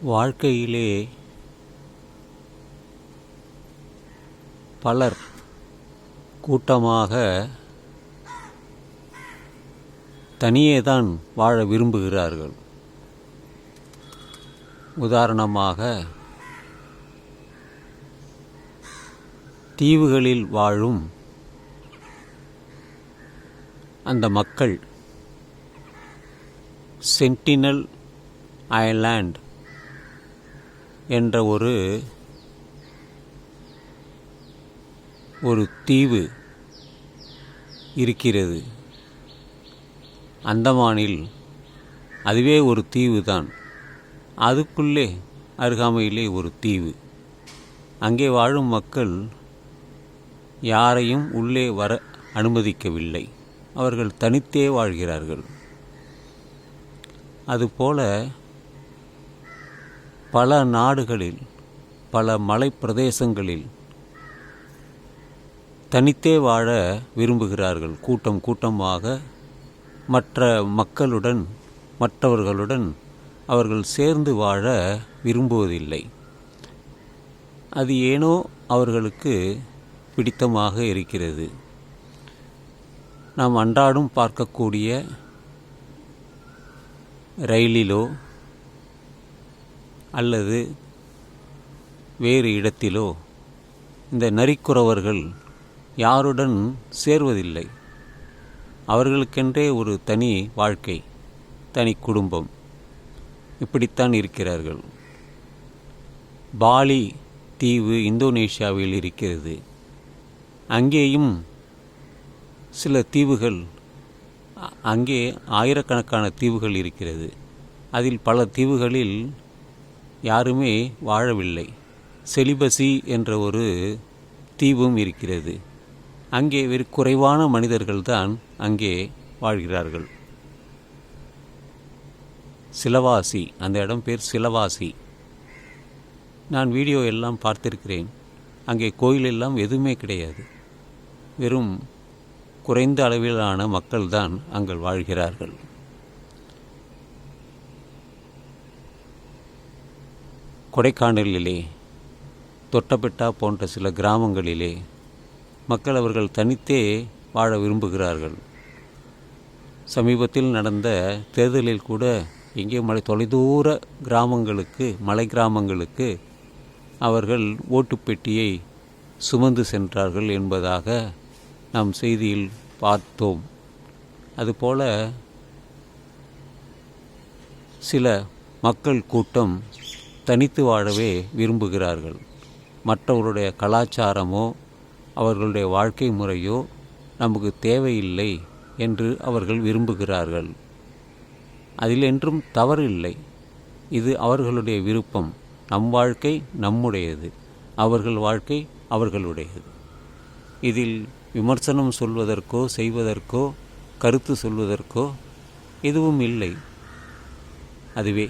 வாழ்க்கையிலே பலர் கூட்டமாக தனியே தான் வாழ விரும்புகிறார்கள். உதாரணமாக தீவுகளில் வாழும் அந்த மக்கள் சென்டினல் ஐலாண்ட் என்ற ஒரு ஒரு தீவு இருக்கிறது. அந்தமானில் அதுவே ஒரு தீவு தான் அதுக்குள்ளே அருகாமையிலே ஒரு தீவு. அங்கே வாழும் மக்கள் யாரையும் உள்ளே வர அனுமதிக்கவில்லை. அவர்கள் தனித்தே வாழ்கிறார்கள். அதுபோல பல நாடுகளில் பல மலைப்பிரதேசங்களில் தனித்தே வாழ விரும்புகிறார்கள். கூட்டம் கூட்டமாக மற்ற மக்களுடன் மற்றவர்களுடன் அவர்கள் சேர்ந்து வாழ விரும்புவதில்லை. அது ஏனோ அவர்களுக்கு பிடித்தமாக இருக்கிறது. நாம் அன்றாடம் பார்க்கக்கூடிய ரயிலிலோ அல்லது வேறு இடத்திலோ இந்த நரிக்குறவர்கள் யாருடன் சேர்வதில்லை. அவர்களுக்கென்றே ஒரு தனி வாழ்க்கை தனி குடும்பம் இப்படித்தான் இருக்கிறார்கள். பாலி தீவு இந்தோனேஷியாவில் இருக்கிறது. அங்கேயும் சில தீவுகள் அங்கே ஆயிரக்கணக்கான தீவுகள் இருக்கிறது. அதில் பல தீவுகளில் யாருமே வாழவில்லை. செலிபசி என்ற ஒரு தீவும் இருக்கிறது. அங்கே வெறு குறைவான மனிதர்கள்தான் அங்கே வாழ்கிறார்கள். சிலவாசி அந்த இடம் பேர் சிலவாசி. நான் வீடியோ எல்லாம் பார்த்திருக்கிறேன். அங்கே கோயில் எல்லாம் எதுவுமே கிடையாது. வெறும் குறைந்த அளவிலான மக்கள்தான் அங்கே வாழ்கிறார்கள். கொடைக்கானலிலே தொட்டபெட்டா போன்ற சில கிராமங்களிலே மக்கள் அவர்கள் தனித்தே வாழ விரும்புகிறார்கள். சமீபத்தில் நடந்த தேர்தலில் கூட எங்கே மலை தொலைதூர கிராமங்களுக்கு மலை கிராமங்களுக்கு அவர்கள் ஓட்டுப்பெட்டியை சுமந்து சென்றார்கள் என்பதாக நாம் செய்தியில் பார்த்தோம். அதுபோல சில மக்கள் கூட்டம் தனித்து வாழவே விரும்புகிறார்கள். மற்றவருடைய கலாச்சாரமோ அவர்களுடைய வாழ்க்கை முறையோ நமக்கு தேவையில்லை என்று அவர்கள் விரும்புகிறார்கள். அதில் என்றும் தவறு இல்லை இது அவர்களுடைய விருப்பம். நம் வாழ்க்கை நம்முடையது. அவர்கள் வாழ்க்கை அவர்களுடையது. இதில் விமர்சனம் சொல்வதற்கோ செய்வதற்கோ கருத்து சொல்வதற்கோ எதுவும் இல்லை. அதுவே